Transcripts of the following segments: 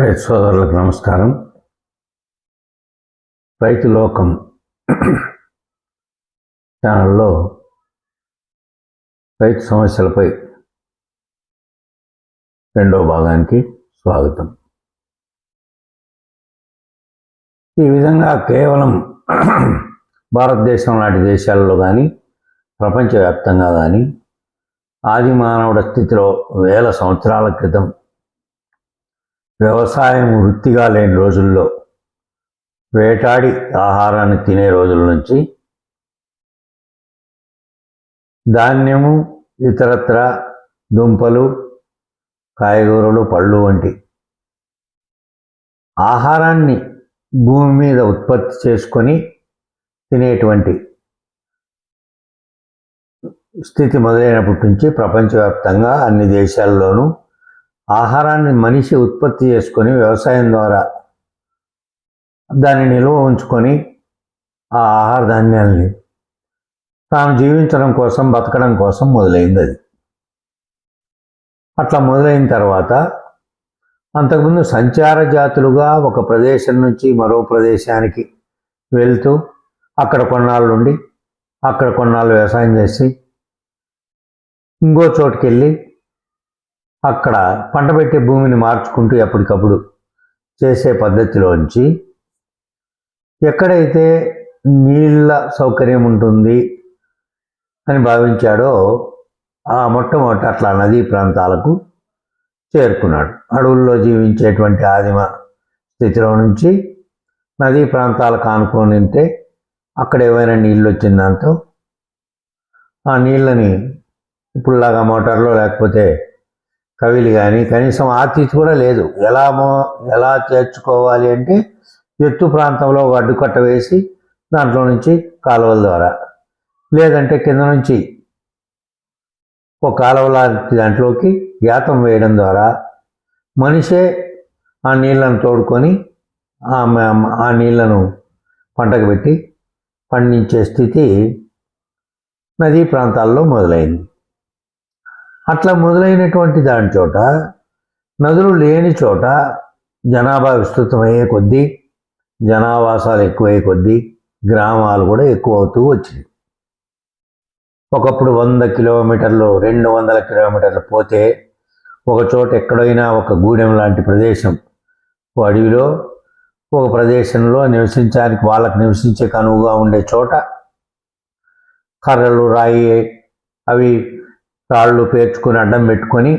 రైతు సోదరులకు నమస్కారం. రైతు లోకం ఛానల్లో రైతు సమస్యలపై రెండో భాగానికి స్వాగతం. ఈ విధంగా కేవలం భారతదేశం లాంటి దేశాల్లో కానీ ప్రపంచవ్యాప్తంగా కానీ ఆది మానవుడ స్థితిలో వేల సంవత్సరాల క్రితం వ్యవసాయం వృత్తిగా లేని రోజుల్లో వేటాడి ఆహారాన్ని తినే రోజుల నుంచి ధాన్యము ఇతరత్ర దుంపలు కాయగూరలు పళ్ళు వంటి ఆహారాన్ని భూమి మీద ఉత్పత్తి చేసుకొని తినేటువంటి స్థితి మొదలైనప్పటి నుంచి ప్రపంచవ్యాప్తంగా అన్ని దేశాల్లోనూ ఆహారాన్ని మనిషి ఉత్పత్తి చేసుకొని వ్యవసాయం ద్వారా దాన్ని నిల్వ ఉంచుకొని ఆ ఆహార ధాన్యాల్ని తాను జీవించడం కోసం బతకడం కోసం మొదలైంది అది. అట్లా మొదలైన తర్వాత అంతకుముందు సంచార జాతులుగా ఒక ప్రదేశం నుంచి మరో ప్రదేశానికి వెళ్తూ అక్కడ కొన్నాళ్ళు ఉండి అక్కడ కొన్నాళ్ళు వ్యవసాయం చేసి ఇంకో చోటుకి వెళ్ళి అక్కడ పంట పెట్టే భూమిని మార్చుకుంటూ ఎప్పటికప్పుడు చేసే పద్ధతిలోంచి ఎక్కడైతే నీళ్ళ సౌకర్యం ఉంటుంది అని భావించాడో ఆ మొట్టమొదటి అట్లా నదీ ప్రాంతాలకు చేరుకున్నాడు. అడవుల్లో జీవించేటువంటి ఆదిమ స్థితిలో నుంచి నదీ ప్రాంతాలకు ఆనుకొని ఉంటే అక్కడ ఏమైనా నీళ్ళు వచ్చిన దాంతో ఆ నీళ్ళని ఇప్పుడులాగా మోటార్లో లేకపోతే కవిలు కానీ కనీసం ఆర్తిచి కూడా లేదు. ఎలా ఎలా చేర్చుకోవాలి అంటే ఎత్తు ప్రాంతంలో ఒక అడ్డుకట్ట వేసి దాంట్లో నుంచి కాలువల ద్వారా. లేదంటే కింద నుంచి ఒక కాలువ లాంటి దాంట్లోకి యాతం వేయడం ద్వారా మనిషే ఆ నీళ్ళను తోడుకొని ఆ ఆ నీళ్ళను పంటకు పెట్టి పండించే స్థితి నదీ ప్రాంతాల్లో మొదలైంది. అట్లా మొదలైనటువంటి దాని చోట నదులు లేని చోట జనాభా విస్తృతమయ్యే కొద్దీ జనావాసాలు ఎక్కువయ్యే కొద్దీ గ్రామాలు కూడా ఎక్కువ అవుతూ వచ్చినాయి. ఒకప్పుడు వంద కిలోమీటర్లు రెండు వందల కిలోమీటర్లు పోతే ఒక చోట ఎక్కడైనా ఒక గూడెం లాంటి ప్రదేశం ఓ అడవిలో ఒక ప్రదేశంలో నివసించడానికి వాళ్ళకి నివసించే కనువుగా ఉండే చోట కర్రలు రాయి అవి రాళ్ళు పేర్చుకొని అడ్డం పెట్టుకొని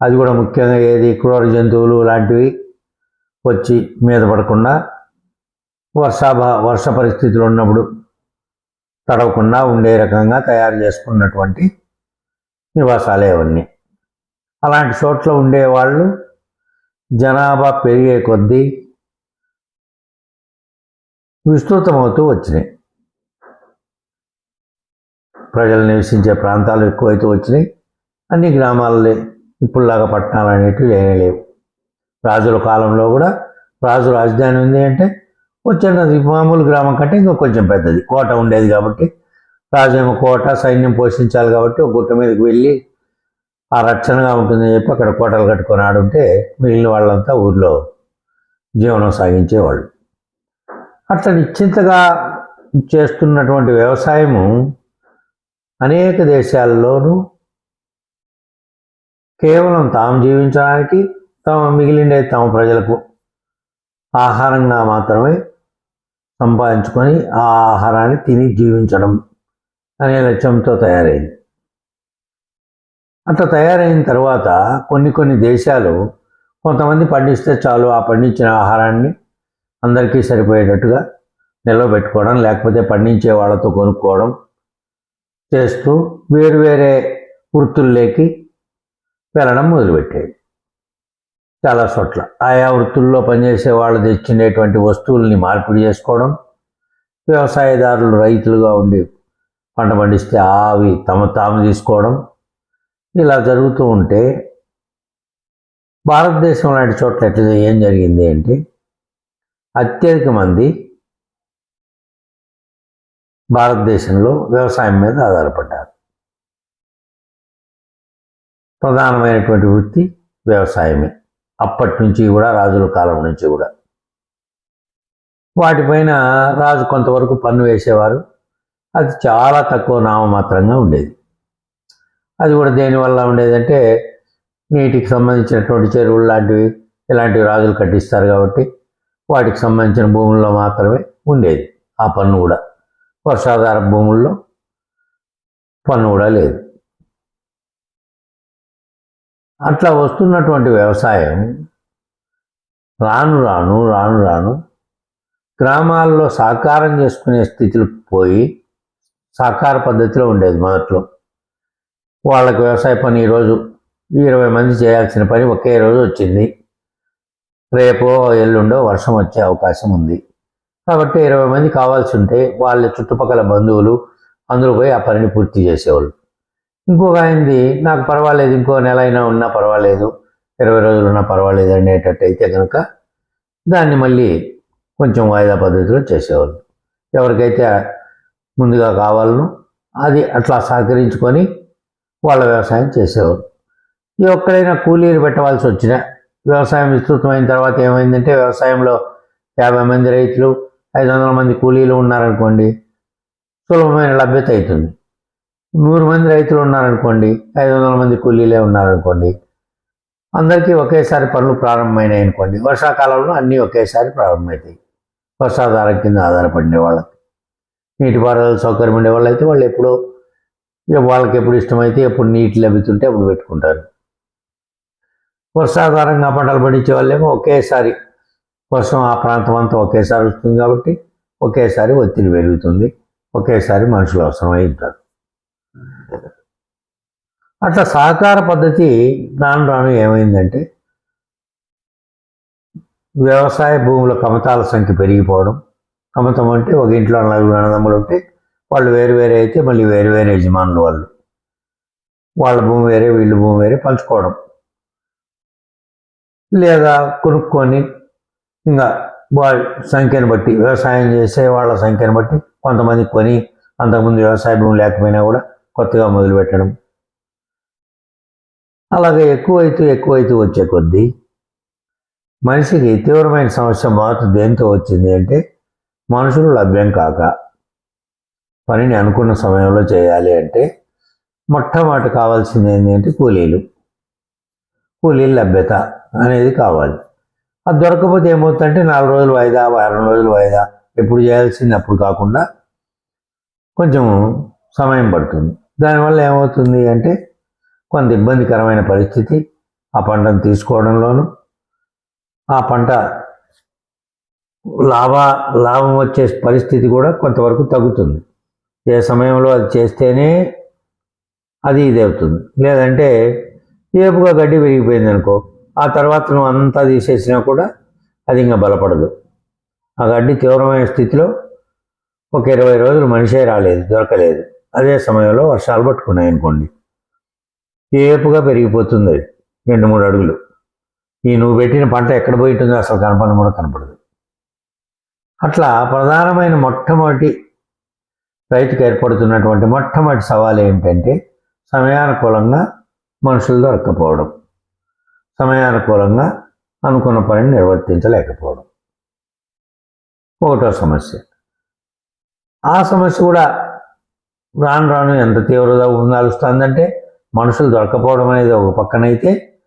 అది కూడా ముఖ్యంగా ఏది క్రూర జంతువులు లాంటివి వచ్చి మీద పడకుండా వర్షాభా వర్ష పరిస్థితులు ఉన్నప్పుడు తడవకుండా ఉండే రకంగా తయారు చేసుకున్నటువంటి నివాసాలే అవన్నీ. అలాంటి చోట్ల ఉండేవాళ్ళు జనాభా పెరిగే కొద్దీ విస్తృతమవుతూ వచ్చినాయి. ప్రజలు నివసించే ప్రాంతాలు ఎక్కువైతే వచ్చినాయి. అన్ని గ్రామాలే ఇప్పుడులాగా పట్టణాలు అనేటివి ఏమీ లేవు. రాజుల కాలంలో కూడా రాజు రాజధాని ఉంది అంటే వచ్చినది మామూలు గ్రామం కంటే ఇంకా కొంచెం పెద్దది. కోట ఉండేది కాబట్టి రాజేమో కోట సైన్యం పోషించాలి కాబట్టి ఒక గుట్ట మీదకి వెళ్ళి ఆ రక్షణగా ఉంటుందని చెప్పి అక్కడ కోటలు కట్టుకొని ఆడుంటే మిగిలిన వాళ్ళంతా ఊర్లో జీవనం సాగించేవాళ్ళు. అట్లా నిశ్చింతగా చేస్తున్నటువంటి వ్యవసాయము అనేక దేశాల్లోనూ కేవలం తాము జీవించడానికి తమ మిగిలిండే తమ ప్రజలకు ఆహారంగా మాత్రమే సంపాదించుకొని ఆ ఆహారాన్ని తిని జీవించడం అనే లక్ష్యంతో తయారైంది. అట్లా తయారైన తర్వాత కొన్ని కొన్ని దేశాలు కొంతమంది పండిస్తే చాలు ఆ పండించిన ఆహారాన్ని అందరికీ సరిపోయేటట్టుగా నిలవబెట్టుకోవడం లేకపోతే పండించే వాళ్ళతో కొనుక్కోవడం చేస్తూ వేరు వేరే వృత్తుల్లోకి వెళ్ళడం మొదలుపెట్టేది. చాలా చోట్ల ఆయా వృత్తుల్లో పనిచేసే వాళ్ళు తెచ్చినటువంటి వస్తువుల్ని మార్పిడి చేసుకోవడం వ్యవసాయదారులు రైతులుగా ఉండి పంట పండిస్తే అవి తమ తాము తీసుకోవడం ఇలా జరుగుతూ ఉంటే భారతదేశం లాంటి చోట్ల ఎట్లా ఏం జరిగింది అంటే అత్యధిక మంది భారతదేశంలో వ్యవసాయం మీద ఆధారపడ్డారు. ప్రధానమైనటువంటి వృత్తి వ్యవసాయమే. అప్పటి నుంచి కూడా రాజుల కాలం నుంచి కూడా. వాటిపైన రాజు కొంతవరకు పన్ను వేసేవారు. అది చాలా తక్కువ నామమాత్రంగా ఉండేది. అది కూడా దేనివల్ల ఉండేదంటే నీటికి సంబంధించినటువంటి చెరువులు లాంటివి ఇలాంటివి రాజులు కట్టిస్తారు కాబట్టి వాటికి సంబంధించిన భూముల్లో మాత్రమే ఉండేది ఆ పన్ను కూడా. వర్షాధార భూముల్లో పన్ను కూడా లేదు. అట్లా వస్తున్నటువంటి వ్యవసాయం రాను రాను రాను రాను గ్రామాల్లో సాకారం చేసుకునే స్థితిలో పోయి సాకార పద్ధతిలో ఉండేది మొదట్లో. వాళ్ళకి వ్యవసాయ పని ఈరోజు ఇరవై మంది చేయాల్సిన పని ఒకే రోజు వచ్చింది. రేపో ఎల్లుండో వర్షం వచ్చే అవకాశం ఉంది. కాబట్టి ఇరవై మంది కావాల్సి ఉంటే వాళ్ళ చుట్టుపక్కల బంధువులు అందరూ పోయి ఆ పనిని పూర్తి చేసేవాళ్ళు. ఇంకొక ఆయనది నాకు పర్వాలేదు ఇంకో నెల అయినా ఉన్నా పర్వాలేదు ఇరవై రోజులు ఉన్నా పర్వాలేదు అనేటట్టు అయితే కనుక దాన్ని మళ్ళీ కొంచెం వాయిదా పద్ధతిలో చేసేవాళ్ళు. ఎవరికైతే ముందుగా కావాలనో అది అట్లా సహకరించుకొని వాళ్ళ వ్యవసాయం చేసేవారు ఈ ఒక్కడైనా కూలీలు పెట్టవలసి వచ్చిన వ్యవసాయం విస్తృతమైన తర్వాత ఏమైందంటే వ్యవసాయంలో యాభై మంది రైతులు ఐదు వందల మంది కూలీలు ఉన్నారనుకోండి సులభమైన లభ్యత అవుతుంది. నూరు మంది రైతులు ఉన్నారనుకోండి ఐదు వందల మంది కూలీలే ఉన్నారనుకోండి అందరికీ ఒకేసారి పనులు ప్రారంభమైనాయి అనుకోండి వర్షాకాలంలో అన్నీ ఒకేసారి ప్రారంభమవుతాయి వర్షాధారం కింద ఆధారపడిన వాళ్ళకి. నీటిపారుదల సౌకర్యం ఉండే వాళ్ళు అయితే వాళ్ళు ఎప్పుడో ఇక వాళ్ళకి ఎప్పుడు ఇష్టమైతే ఎప్పుడు నీటి లభిస్తుంటే అప్పుడు పెట్టుకుంటారు. వర్షాధారంగా పంటలు పండించే వాళ్ళేమో ఒకేసారి వర్షం ఆ ప్రాంతం అంతా ఒకేసారి వస్తుంది కాబట్టి ఒకేసారి ఒత్తిడి పెరుగుతుంది. ఒకేసారి మనుషులు అవసరమై ఉంటారు. అట్లా సహకార పద్ధతి రాను రాను ఏమైందంటే వ్యవసాయ భూముల కమతాల సంఖ్య పెరిగిపోవడం. కమతం అంటే ఒక ఇంట్లో నలుగురు అన్నదమ్ములు ఉంటే వాళ్ళు వేరు వేరే అయితే మళ్ళీ వేరు వేరే యజమానులు వాళ్ళు. వాళ్ళ భూమి వేరే వీళ్ళ భూమి వేరే పంచుకోవడం. లేదా కొనుక్కొని ఇంకా వాళ్ళ సంఖ్యను బట్టి వ్యవసాయం చేసే వాళ్ళ సంఖ్యను బట్టి కొంతమంది కొని అంతకుముందు వ్యవసాయ భూమి లేకపోయినా కూడా కొత్తగా మొదలుపెట్టడం అలాగే ఎక్కువైతూ ఎక్కువైతూ వచ్చే కొద్దీ మనిషికి తీవ్రమైన సమస్య మొదట దేంతో వచ్చింది అంటే మనుషులు లభ్యం కాక పనిని అనుకున్న సమయంలో చేయాలి అంటే మొట్టమొదటి కావాల్సింది ఏంటంటే కూలీలు. కూలీల లభ్యత అనేది కావాలి. అది దొరకకపోతే ఏమవుతుందంటే నాలుగు రోజులు వాయిదా వారం రోజులు వాయిదా. ఎప్పుడు చేయాల్సింది అప్పుడు కాకుండా కొంచెం సమయం పడుతుంది. దానివల్ల ఏమవుతుంది అంటే కొంత ఇబ్బందికరమైన పరిస్థితి. ఆ పంటను తీసుకోవడంలోనూ ఆ పంట లాభ లాభం వచ్చే పరిస్థితి కూడా కొంతవరకు తగ్గుతుంది. ఏ సమయంలో అది చేస్తేనే అది ఇది అవుతుంది లేదంటే ఏపుగా గడ్డి పెరిగిపోయింది అనుకో ఆ తర్వాత నువ్వు అంతా తీసేసినా కూడా అది ఇంకా బలపడదు. ఆ గడ్డి తీవ్రమైన స్థితిలో ఒక ఇరవై రోజులు మనిషే రాలేదు దొరకలేదు. అదే సమయంలో వర్షాలు పట్టుకున్నాయి అనుకోండి. ఏపుగా పెరిగిపోతుంది అది రెండు మూడు అడుగులు. ఈ నువ్వు పెట్టిన పంట ఎక్కడ పోయింటుందో అసలు కనపడడం కూడా కనపడదు. అట్లా ప్రధానమైన మొట్టమొదటి రైతుకు ఏర్పడుతున్నటువంటి మొట్టమొదటి సవాల్ ఏంటంటే సమయానుకూలంగా మనుషులు దొరక్కపోవడం. సమయానుకూలంగా అనుకున్న పనిని నిర్వర్తించలేకపోవడం. ఒకటో సమస్య. ఆ సమస్య కూడా రాను రాను ఎంత తీవ్రత ఉండాల్స్తుందంటే మనుషులు దొరకపోవడం అనేది ఒక పక్కనైతే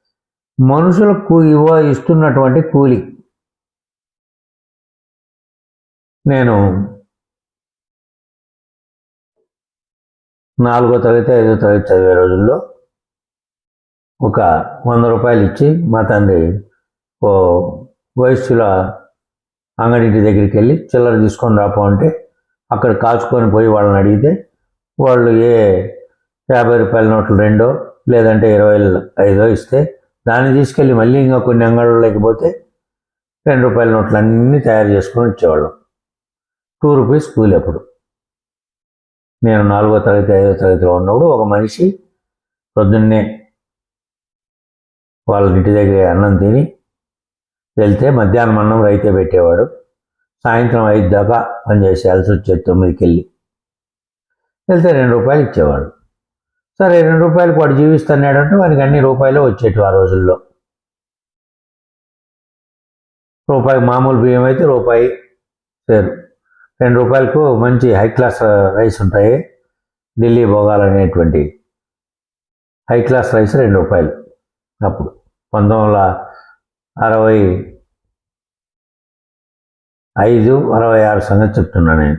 మనుషులకు ఇవ్వ ఇస్తున్నటువంటి కూలి. నేను నాలుగో తరగతి ఐదో తరగతి చదివే రోజుల్లో ఒక వంద రూపాయలు ఇచ్చి మా తండ్రి ఓ వయస్సుల అంగడింటి దగ్గరికి వెళ్ళి చిల్లర తీసుకొని రాపో అంటే అక్కడ కాచుకొని పోయి వాళ్ళని అడిగితే వాళ్ళు ఏ యాభై రూపాయల నోట్లు రెండో లేదంటే ఇరవై ఐదో ఇస్తే దాన్ని తీసుకెళ్ళి మళ్ళీ ఇంకా కొన్ని అంగళ్ళలోకి లేకపోతే రెండు రూపాయల నోట్లు అన్నీ తయారు చేసుకొని ఇచ్చేవాళ్ళం. టూ రూపీస్ కూలి అప్పుడు నేను నాలుగో తరగతి ఐదో తరగతిలో ఉన్నప్పుడు ఒక మనిషి పొద్దున్నే వాళ్ళ ఇంటి దగ్గర అన్నం తిని వెళ్తే మధ్యాహ్నం అన్నం రైతే పెట్టేవాడు. సాయంత్రం ఐదు దాకా పనిచేసేయాల్సి వచ్చేది తొమ్మిదికి వెళ్ళి వెళ్తే రెండు రూపాయలు ఇచ్చేవాడు. సరే రెండు రూపాయలు వాడు జీవిస్తున్నాడంటే వానికి అన్ని రూపాయలు వచ్చేటి ఆ రోజుల్లో. రూపాయి మామూలు బియ్యం అయితే రూపాయి సేరు. రెండు రూపాయలకు మంచి హై క్లాస్ రైస్ ఉంటాయి. ఢిల్లీ భోగాలు అనేటువంటి హై క్లాస్ రైస్ రెండు రూపాయలు. అప్పుడు పంతొమ్మిది వందల అరవై ఐదు అరవై ఆరు సంగతి చెప్తున్నా నేను.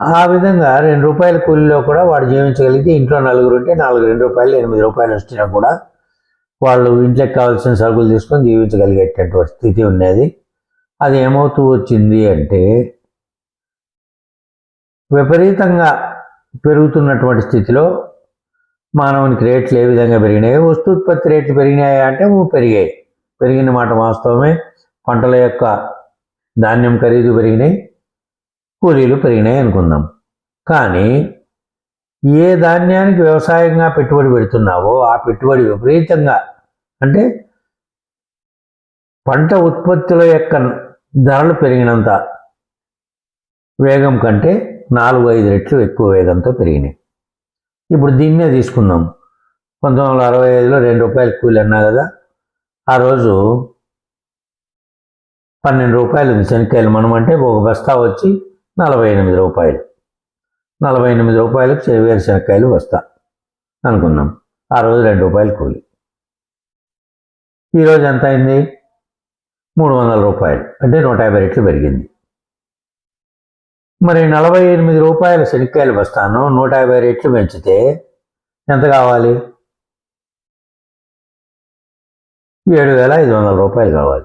ఆ విధంగా రెండు రూపాయల కూలీలో కూడా వాడు జీవించగలిగితే ఇంట్లో నలుగురు ఉంటే నాలుగు రెండు రూపాయలు ఎనిమిది రూపాయలు వచ్చినా కూడా వాళ్ళు ఇంట్లోకి కావాల్సిన సరుకులు తీసుకొని జీవించగలిగేటటువంటి స్థితి ఉండేది. అది ఏమవుతూ వచ్చింది అంటే విపరీతంగా పెరుగుతున్నటువంటి స్థితిలో మానవునికి రేట్లు ఏ విధంగా పెరిగినాయి వస్తూత్పత్తి రేట్లు పెరిగినాయి అంటే పెరిగాయి. పెరిగిన మాట వాస్తవమే. పంటల యొక్క ధాన్యం ఖరీదు పెరిగినాయి కూలీలు పెరిగినాయి అనుకుందాం. కానీ ఏ ధాన్యానికి వ్యవసాయంగా పెట్టుబడి పెడుతున్నావో ఆ పెట్టుబడి విపరీతంగా అంటే పంట ఉత్పత్తుల యొక్క ధరలు పెరిగినంత వేగం కంటే నాలుగు ఐదు రెట్లు ఎక్కువ వేగంతో పెరిగినాయి. ఇప్పుడు దీన్నే తీసుకుందాం. పంతొమ్మిది వందల అరవై ఐదులో రెండు రూపాయలు కూలి అన్నా కదా ఆ రోజు పన్నెండు రూపాయలు ఉంది. శనక్కాయలు మనం అంటే ఒక బస్తా వచ్చి నలభై ఎనిమిది రూపాయలు. నలభై ఎనిమిది రూపాయలకు వేరుశనక్కాయలు బస్తా అనుకున్నాం. ఆ రోజు రెండు రూపాయలు కూలి. ఈరోజు ఎంత అయింది? మూడు వందల రూపాయలు. అంటే నూట యాభై రెట్లు పెరిగింది. మరి నలభై ఎనిమిది రూపాయల శనక్కాయలు వస్తాను. నూట యాభై రేట్లు పెంచితే ఎంత కావాలి? ఏడు వేల ఐదు వందల రూపాయలు కావాలి.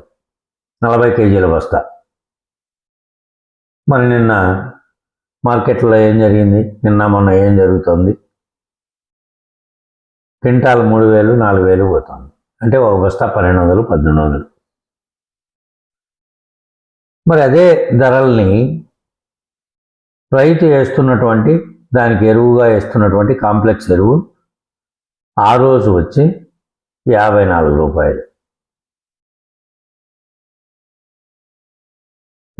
నలభై కేజీల బస్తా మరి నిన్న మార్కెట్లో ఏం జరిగింది? నిన్న మొన్న ఏం జరుగుతుంది? క్వింటాల్ మూడు వేలు నాలుగు వేలు పోతుంది. అంటే ఒక బస్తా పన్నెండు వందలు పద్దెనిమిది వందలు. మరి అదే ధరల్ని రైతు వేస్తున్నటువంటి దానికి ఎరువుగా వేస్తున్నటువంటి కాంప్లెక్స్ ఎరువు ఆ రోజు వచ్చి యాభై నాలుగు రూపాయలు.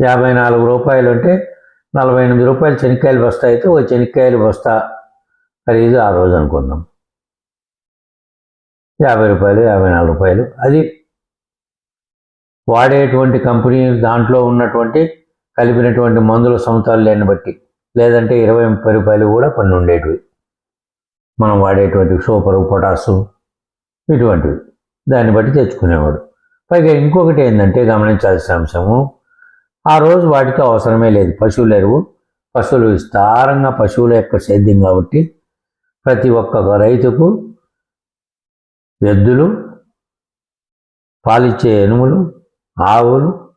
యాభై నాలుగు రూపాయలు అంటే నలభై ఎనిమిది రూపాయలు చెనిక్కాయలు బస్తా అయితే ఓ శనక్కాయలు బస్తా ఖరీదు ఆ రోజు అనుకుందాం. యాభై రూపాయలు యాభై నాలుగు రూపాయలు. అది వాడేటువంటి కంపెనీ దాంట్లో ఉన్నటువంటి కలిపినటువంటి మందుల లేని బట్టి లేదంటే ఇరవై ముప్పై రూపాయలు కూడా కొన్ని ఉండేటివి. మనం వాడేటువంటి సూపరు పొటాసు ఇటువంటివి. దాన్ని బట్టి తెచ్చుకునేవాడు. పైగా ఇంకొకటి ఏంటంటే గమనించాల్సిన అంశము ఆ రోజు వాటికి అవసరమే లేదు. పశువుల ఎరువు పశువులు విస్తారంగా పశువుల యొక్క సేద్యం కాబట్టి ప్రతి ఒక్క రైతుకు ఎద్దులు పాలిచ్చే ఎనుములు ఆవులు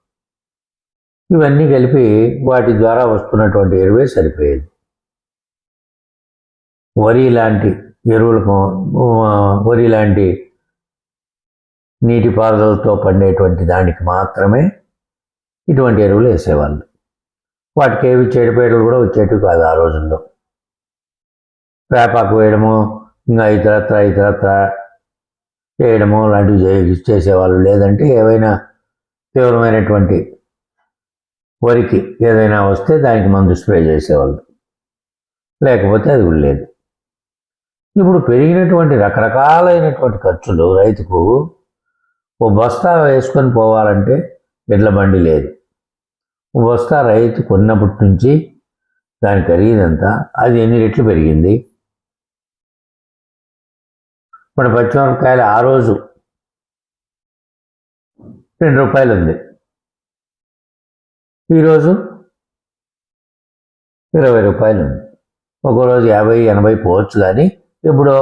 ఇవన్నీ కలిపి వాటి ద్వారా వస్తున్నటువంటి ఎరువే సరిపోయేది. వరి లాంటి ఎరువులకు వరి లాంటి నీటిపారుదలతో పండేటువంటి దానికి మాత్రమే ఇటువంటి ఎరువులు వేసేవాళ్ళు. వాటికి ఏవి చెడిపేటలు కూడా వచ్చేటివి కాదు ఆ రోజుల్లో. వేపాకు వేయడము ఇంకా ఇతరత్ర ఇతరత్ర చేయడము లాంటివి చేసేవాళ్ళు. లేదంటే ఏవైనా తీవ్రమైనటువంటి వరికి ఏదైనా వస్తే దానికి మందు స్ప్రే చేసేవాళ్ళు. లేకపోతే అది లేదు ఇప్పుడు పెరిగినటువంటి రకరకాలైనటువంటి ఖర్చులు రైతుకు ఓ బస్తా వేసుకొని పోవాలంటే ఎడ్ల బండి లేదు. ఓ బస్తా రైతు కొన్నప్పటి నుంచి దాని ఖరీదంతా అది ఎన్ని రెట్లు పెరిగింది? మన పచ్చిమిరపకాయలు ఆ రోజు రెండు రూపాయలు ఉంది. ఈరోజు ఇరవై రూపాయలు ఉంది. ఒకరోజు యాభై ఎనభై పోవచ్చు కానీ ఇప్పుడు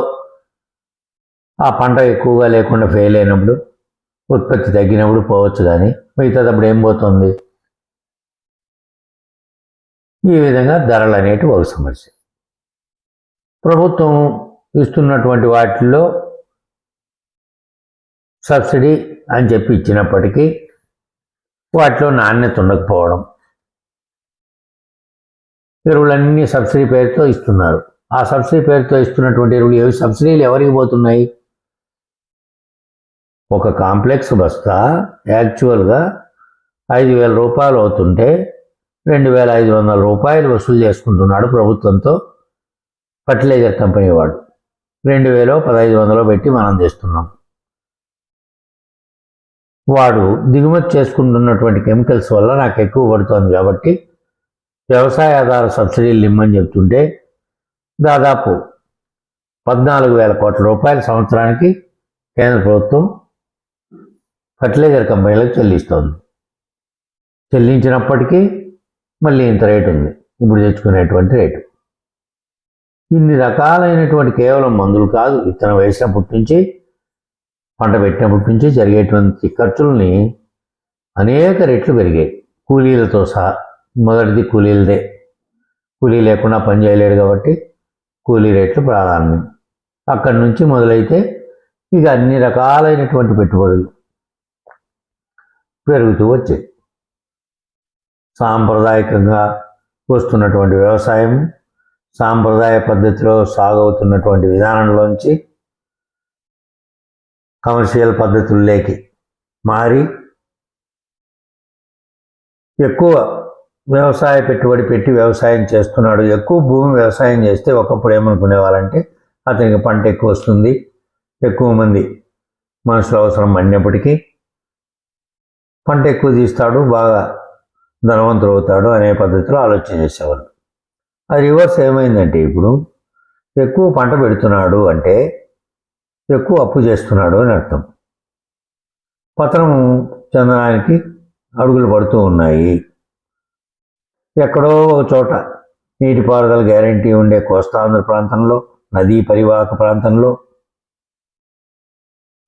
ఆ పంట ఎక్కువగా లేకుండా ఫెయిల్ అయినప్పుడు ఉత్పత్తి తగ్గినప్పుడు పోవచ్చు కానీ మిగతాదప్పుడు ఏం పోతుంది? ఈ విధంగా ధరలు అనేటివి ఒక సమస్య. ప్రభుత్వం ఇస్తున్నటువంటి వాటిల్లో సబ్సిడీ అని చెప్పి ఇచ్చినప్పటికీ వాటిలో నాణ్యత ఉండకపోవడం. ఎరువులన్నీ సబ్సిడీ పేరుతో ఇస్తున్నారు. ఆ సబ్సిడీ పేరుతో ఇస్తున్నటువంటి ఎరువులు ఏవి? సబ్సిడీలు ఎవరికి పోతున్నాయి? ఒక కాంప్లెక్స్ బస్తా యాక్చువల్గా ఐదు వేల రూపాయలు అవుతుంటే రెండు వేల ఐదు వందల రూపాయలు వసూలు చేసుకుంటున్నాడు ప్రభుత్వంతో ఫర్టిలైజర్ కంపెనీ వాడు. రెండు వేలో పదహైదు వందలు పెట్టి మనం చేస్తున్నాం. వాడు దిగుమతి చేసుకుంటున్నటువంటి కెమికల్స్ వల్ల నాకు ఎక్కువ పడుతోంది కాబట్టి వ్యవసాయ ఆధార సబ్సిడీలు ఇమ్మని చెప్తుంటే దాదాపు పద్నాలుగు వేల కోట్ల రూపాయల సంవత్సరానికి కేంద్ర ప్రభుత్వం ఫర్టిలైజర్ కంపెనీలకు చెల్లిస్తోంది. చెల్లించినప్పటికీ మళ్ళీ ఇంత రేటు ఉంది. ఇప్పుడు తెచ్చుకునేటువంటి రేటు. ఇన్ని రకాలైనటువంటి కేవలం మందులు కాదు. విత్తనం వేసినప్పటి నుంచి పంట పెట్టినప్పటి నుంచి జరిగేటువంటి ఖర్చుల్ని అనేక రెట్లు పెరిగాయి. కూలీలతో సహా మొదటిది కూలీలదే. కూలీ లేకుండా పని చేయలేడు కాబట్టి కూలీ రేట్లు ప్రాధాన్యం. అక్కడి నుంచి మొదలైతే ఇక అన్ని రకాలైనటువంటి పెట్టుబడులు పెరుగుతూ వచ్చాయి. సాంప్రదాయకంగా వస్తున్నటువంటి వ్యవసాయం సాంప్రదాయ పద్ధతిలో సాగవుతున్నటువంటి విధానంలోంచి కమర్షియల్ పద్ధతుల్లోకి మారి ఎక్కువ వ్యవసాయ పెట్టుబడి పెట్టి వ్యవసాయం చేస్తున్నాడు. ఎక్కువ భూమి వ్యవసాయం చేస్తే ఒకప్పుడు ఏమనుకునే వాళ్ళంటే అతనికి పంట ఎక్కువ వస్తుంది. ఎక్కువ మంది మనుషుల అవసరం పడినప్పటికీ పంట ఎక్కువ తీస్తాడు బాగా ధనవంతుడు అవుతాడు అనే పద్ధతిలో ఆలోచన చేసేవాళ్ళు. అది రివర్స్ ఏమైందంటే ఇప్పుడు ఎక్కువ పంట పెడుతున్నాడు అంటే ఎక్కువ అప్పు చేస్తున్నాడు అని అర్థం. పతనం చెందడానికి అడుగులు పడుతూ ఉన్నాయి. ఎక్కడో ఒక చోట నీటిపారుదల గ్యారంటీ ఉండే కోస్తాంధ్ర ప్రాంతంలో నదీ పరివాహక ప్రాంతంలో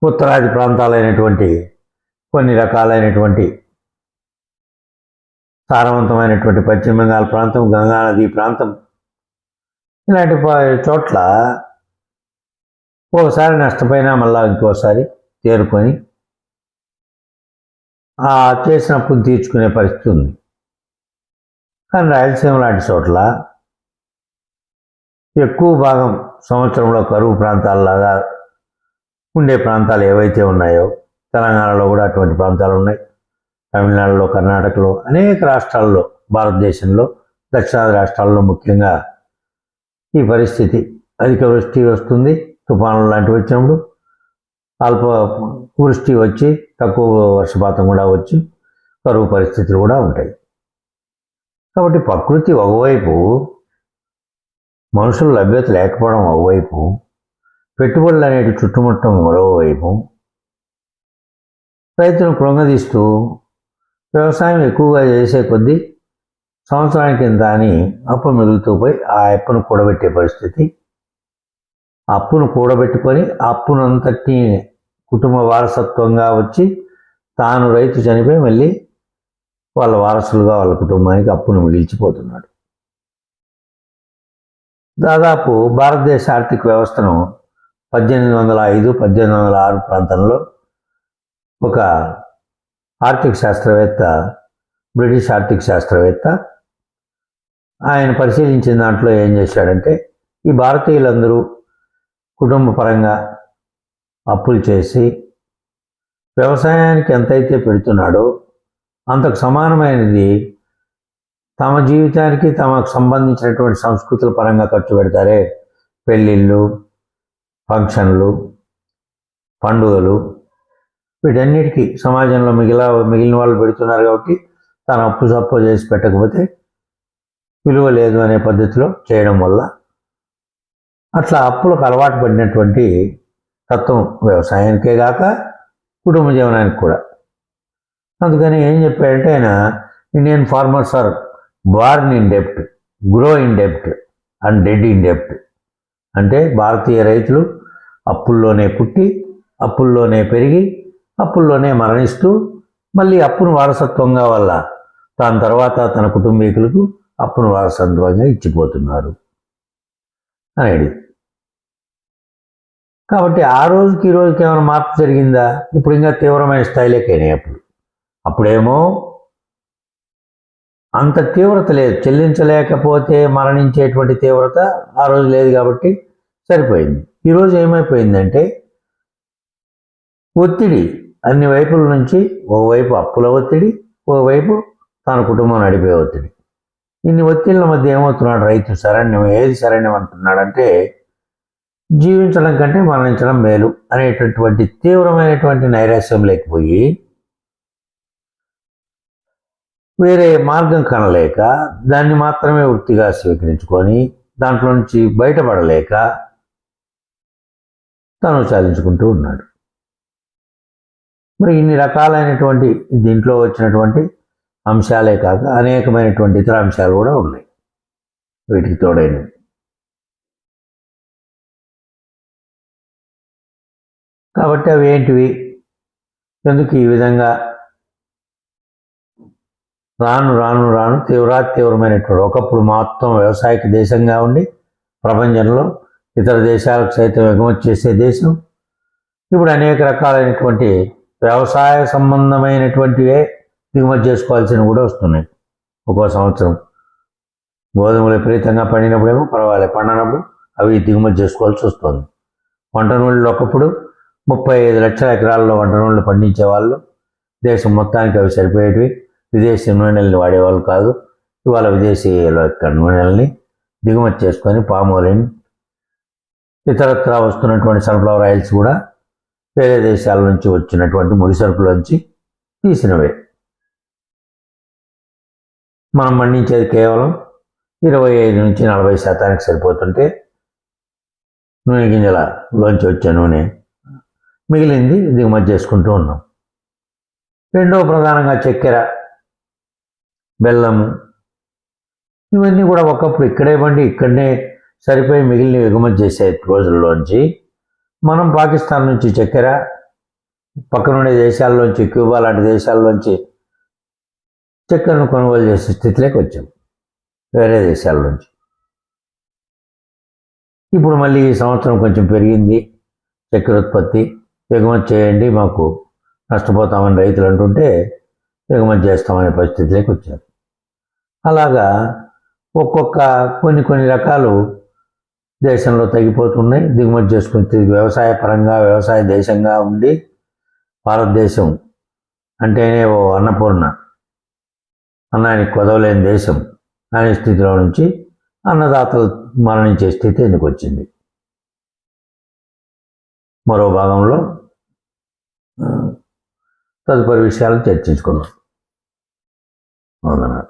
ఉత్తరాది ప్రాంతాలైనటువంటి కొన్ని రకాలైనటువంటి సారవంతమైనటువంటి పశ్చిమ బెంగాల్ ప్రాంతం గంగా నదీ ప్రాంతం ఇలాంటి ప- చోట్ల ఒకసారి నష్టపోయినా మళ్ళా ఇంకోసారి తేరుకొని ఆ చేసిన అప్పును తీర్చుకునే పరిస్థితి ఉంది. కానీ రాయలసీమ లాంటి చోట్ల ఎక్కువ భాగం సంవత్సరంలో కరువు ప్రాంతాలలాగా ఉండే ప్రాంతాలు ఏవైతే ఉన్నాయో తెలంగాణలో కూడా అటువంటి ప్రాంతాలు ఉన్నాయి. తమిళనాడులో కర్ణాటకలో అనేక రాష్ట్రాల్లో భారతదేశంలో దక్షిణాది రాష్ట్రాల్లో ముఖ్యంగా ఈ పరిస్థితి అధిక వృష్టి వస్తుంది. తుఫానులు లాంటివి వచ్చినప్పుడు అల్ప వృష్టి వచ్చి తక్కువ వర్షపాతం కూడా వచ్చి కరువు పరిస్థితులు కూడా ఉంటాయి. కాబట్టి ప్రకృతి ఒకవైపు మనుషుల లభ్యత లేకపోవడం ఒకవైపు పెట్టుబడులు అనేటి చుట్టుముట్టడం మరోవైపు రైతును కృంగదీస్తూ వ్యవసాయం ఎక్కువగా చేసే కొద్దీ సంవత్సరానికి ఇంత అని అప్పు మిగులుతూ పోయి ఆ అప్పును కూడబెట్టే పరిస్థితి అప్పును కూడబెట్టుకొని ఆ కుటుంబ వారసత్వంగా వచ్చి తాను రైతు చనిపోయి మళ్ళీ వాళ్ళ వారసులుగా వాళ్ళ కుటుంబానికి అప్పును మిగిల్చిపోతున్నాడు. దాదాపు భారతదేశ ఆర్థిక వ్యవస్థను పద్దెనిమిది వందల ఐదు పద్దెనిమిది వందల ఆరు ప్రాంతంలో ఒక ఆర్థిక శాస్త్రవేత్త బ్రిటిష్ ఆర్థిక శాస్త్రవేత్త ఆయన పరిశీలించిన దాంట్లో ఏం చేశాడంటే ఈ భారతీయులందరూ కుటుంబ పరంగా అప్పులు చేసి వ్యవసాయానికి ఎంతైతే పెడుతున్నాడో అంతకు సమానమైనది తమ జీవితానికి తమకు సంబంధించినటువంటి సంస్కృతుల పరంగా ఖర్చు పెడతారే. పెళ్ళిళ్ళు ఫంక్షన్లు పండుగలు వీటన్నిటికీ సమాజంలో మిగిలిన మిగిలిన వాళ్ళు పెడుతున్నారు కాబట్టి తను అప్పు సప్పు చేసి పెట్టకపోతే విలువ లేదు అనే పద్ధతిలో చేయడం వల్ల అట్లా అప్పులకు అలవాటు పడినటువంటి తత్వం వ్యవసాయానికే కాక కుటుంబ జీవనానికి కూడా. అందుకని ఏం చెప్పాడంటే ఆయన Indian farmers are born in డెప్ట్ grow in డెప్ట్ and dead in డెప్ట్. అంటే భారతీయ రైతులు అప్పుల్లోనే పుట్టి అప్పుల్లోనే పెరిగి అప్పుల్లోనే మరణిస్తూ మళ్ళీ అప్పును వారసత్వంగా వల్ల దాని తర్వాత తన కుటుంబీకులకు అప్పును వారసత్వంగా ఇచ్చిపోతున్నారు. అనేది కాబట్టి ఆ రోజుకి ఈ రోజుకి ఏమైనా మార్పు జరిగిందా? ఇప్పుడు ఇంకా తీవ్రమైన స్థాయిలోకి అయినాయి అప్పుడు. అప్పుడేమో అంత తీవ్రత లేదు. చెల్లించలేకపోతే మరణించేటువంటి తీవ్రత ఆ రోజు లేదు కాబట్టి సరిపోయింది. ఈరోజు ఏమైపోయిందంటే ఒత్తిడి అన్ని వైపుల నుంచి ఓవైపు అప్పుల ఒత్తిడి ఓవైపు తన కుటుంబం నడిపే ఒత్తిడి. ఇన్ని ఒత్తిళ్ళ మధ్య ఏమవుతున్నాడు రైతు? శరణ్యం. ఏది శరణ్యం అంటున్నాడంటే జీవించడం కంటే మరణించడం మేలు అనేటటువంటి తీవ్రమైనటువంటి నైరాశ్యం లేకపోయి వేరే మార్గం కనలేక దాన్ని మాత్రమే వృత్తిగా స్వీకరించుకొని దాంట్లో నుంచి బయటపడలేక తను సాధించుకుంటూ ఉన్నాడు. మరి ఇన్ని రకాలైనటువంటి దీంట్లో వచ్చినటువంటి అంశాలే కాక అనేకమైనటువంటి ఇతర అంశాలు కూడా ఉన్నాయి. వీటికి తోడైనవి కాబట్టి అవి ఏంటివి? ఎందుకు ఈ విధంగా రాను రాను రాను తీవ్రాతి తీవ్రమైనటువంటి ఒకప్పుడు మొత్తం వ్యవసాయక దేశంగా ఉండి ప్రపంచంలో ఇతర దేశాలకు సైతం ఎగుమతి చేసే దేశం. ఇప్పుడు అనేక రకాలైనటువంటి వ్యవసాయ సంబంధమైనటువంటివే దిగుమతి చేసుకోవాల్సినవి కూడా వస్తున్నాయి. ఒక్కో సంవత్సరం. గోధుమలు విపరీతంగా పండినప్పుడేమో పర్వాలేదు పండనప్పుడు అవి దిగుమతి చేసుకోవాల్సి వస్తుంది. వంట నూళ్ళు ఒకప్పుడు ముప్పై ఐదు లక్షల ఎకరాల్లో వంట నూనెలు పండించే వాళ్ళు దేశం మొత్తానికి అవి సరిపోయేటివి. విదేశీ నూనెల్ని వాడేవాళ్ళు కాదు. ఇవాళ విదేశీయుల యొక్క నూనెల్ని దిగుమతి చేసుకొని పామ్ ఆయిల్ని ఇతరత్రా వస్తున్నటువంటి సన్ఫ్లవర్ ఆయిల్స్ కూడా వేరే దేశాల నుంచి వచ్చినటువంటి ముడి సరుకులోంచి తీసినవే. మనం పండించేది కేవలం ఇరవై ఐదు నుంచి నలభై శాతానికి సరిపోతుంటే నూనె గింజల లోంచి వచ్చే నూనె. మిగిలింది దిగుమతి చేసుకుంటూ ఉన్నాం. రెండవ ప్రధానంగా చక్కెర బెల్లము ఇవన్నీ కూడా ఒకప్పుడు ఇక్కడే పండి ఇక్కడనే సరిపోయి మిగిలిన ఎగుమతి చేసే రోజుల్లోంచి మనం పాకిస్తాన్ నుంచి చక్కెర పక్కనుండే దేశాల్లోంచి క్యూబా లాంటి దేశాల్లోంచి చక్కెరను కొనుగోలు చేసే స్థితిలోకి వచ్చాం. వేరే దేశాల నుంచి. ఇప్పుడు మళ్ళీ ఈ సంవత్సరం కొంచెం పెరిగింది. చక్కెర ఉత్పత్తి ఎగుమతి చేయండి మాకు నష్టపోతామని రైతులు అంటుంటే ఎగుమతి చేస్తామనే పరిస్థితిలోకి వచ్చారు. అలాగా ఒక్కొక్క కొన్ని కొన్ని రకాలు దేశంలో తగ్గిపోతున్నాయి. దిగుమతి చేసుకుని తిరిగి వ్యవసాయ పరంగా వ్యవసాయ దేశంగా ఉండి భారతదేశం అంటేనే ఓ అన్నపూర్ణ. అన్నానికి కొదవలేని దేశం. అనే స్థితిలో నుంచి అన్నదాతలు మరణించే స్థితి ఎందుకు వచ్చింది? మరో భాగంలో తదుపరి విషయాలు చర్చించుకున్నాం వందనాలు